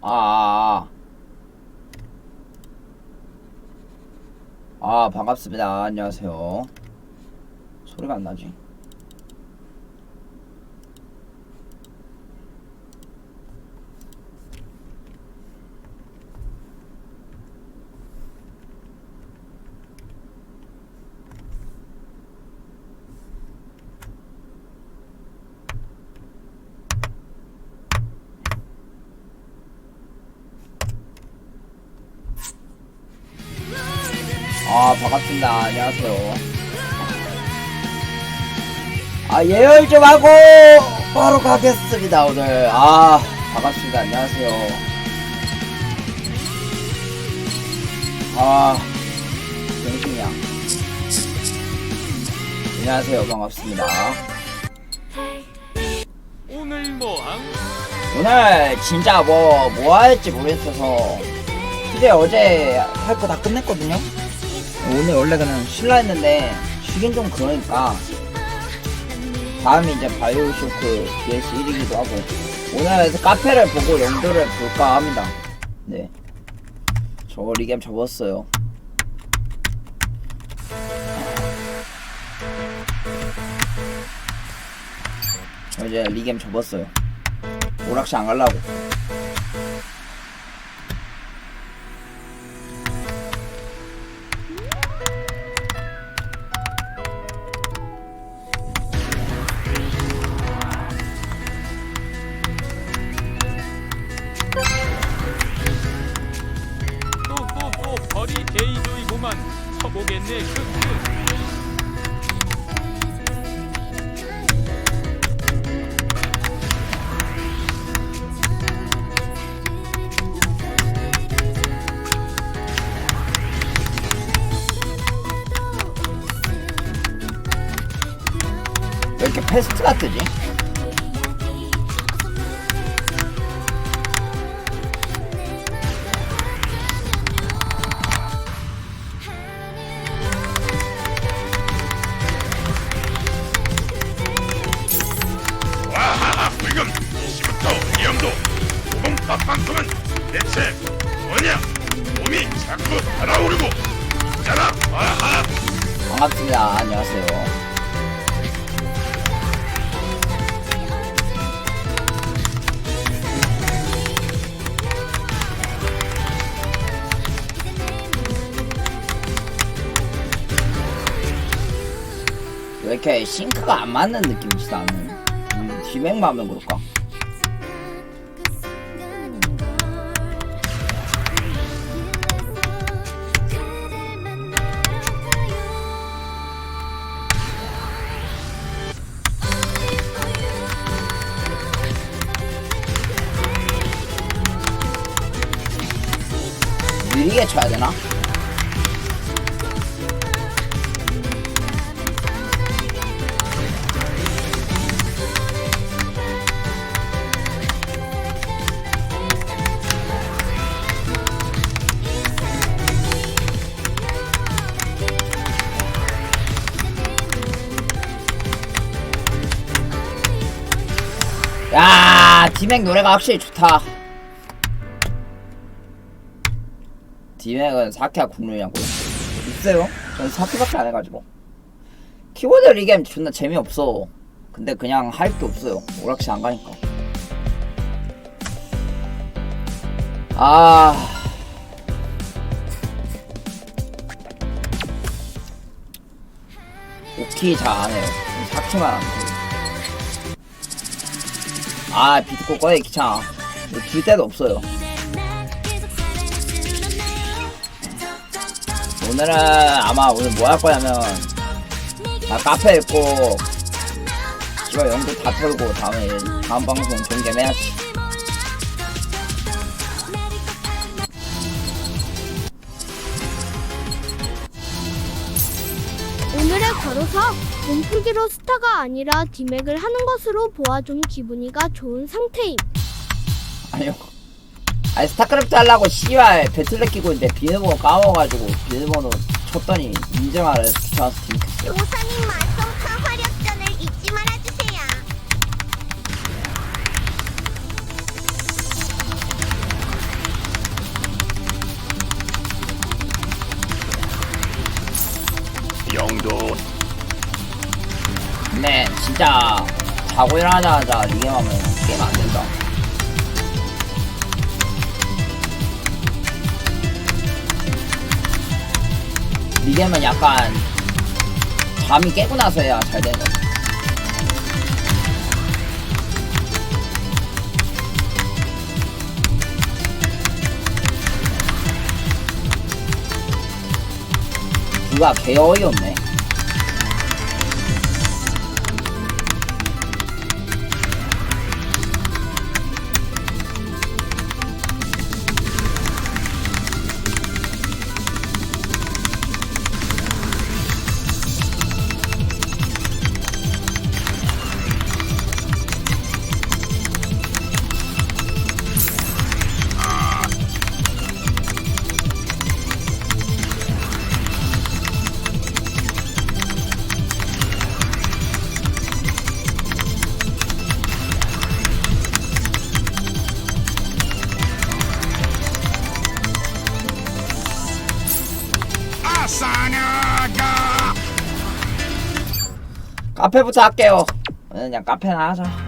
아, 아, 아. 아, 반갑습니다. 안녕하세요. 소리가 안 나지? 아, 반갑습니다. 안녕하세요. 아, 예열 좀 하고, 바로 가겠습니다, 오늘. 아, 반갑습니다. 안녕하세요. 아, 정신이야. 안녕하세요. 반갑습니다. 오늘 뭐함? 오늘 진짜 뭐, 뭐 할지 모르겠어서, 근데 어제 할 거 다 끝냈거든요? 오늘 원래 그냥 쉴라 했는데, 쉬긴 좀 그러니까, 다음이 이제 바이오쇼크 DS 1이기도 하고, 오늘 그래서 카페를 보고 영도를 볼까 합니다. 네. 저 리겜 접었어요. 저 이제 리겜 접었어요. 오락실 안 가려고. 쳐보겠네 크크 왜 이렇게 패스트가 뜨지? 반갑습니다. 안녕하세요. 왜 이렇게 싱크가 안 맞는 느낌이지 나는 음, 디맥만 하면 그럴까? 느리게 쳐야 되나? 야, 디맥 노래가 확실히 좋다. 디맥은 사키야 국룰이냐고요? 있어요? 전 사키밖에 안 해가지고. 키보드 리겜 존나 재미없어. 근데 그냥 할 게 없어요. 오락실 안 가니까. 아. 오키 잘 안 해요. 사키만 안 해요. 아, 비트코 꺼내 귀찮아. 줄 데도 없어요. 오늘은 아마 오늘 뭐 할 거냐면 나 카페 있고 씨발 영도 다 털고 다음에 다음 방송 종겸 해야지 오늘의 과로사 몸풀기로 스타가 아니라 디맥을 하는 것으로 보아 좀 기분이가 좋은 상태임. 아니요 아니 스타크래프트 하려고 씨발 배틀넷 끼고 있는데 비밀번호 까먹어가지고 비밀번호 쳤더니 인정하래 귀찮아서 뒤켰어요 오사님 말썽 파화력전을 잊지 말아주세요. 영도. 근데 진짜 자고 일어나자마자 리게임 하면 게임 안된다. 리게임은 약간 잠이 깨고 나서 해야 잘 되는 거. 누가 개 어이없네. 카페부터 할게요. 그냥 카페나 하자.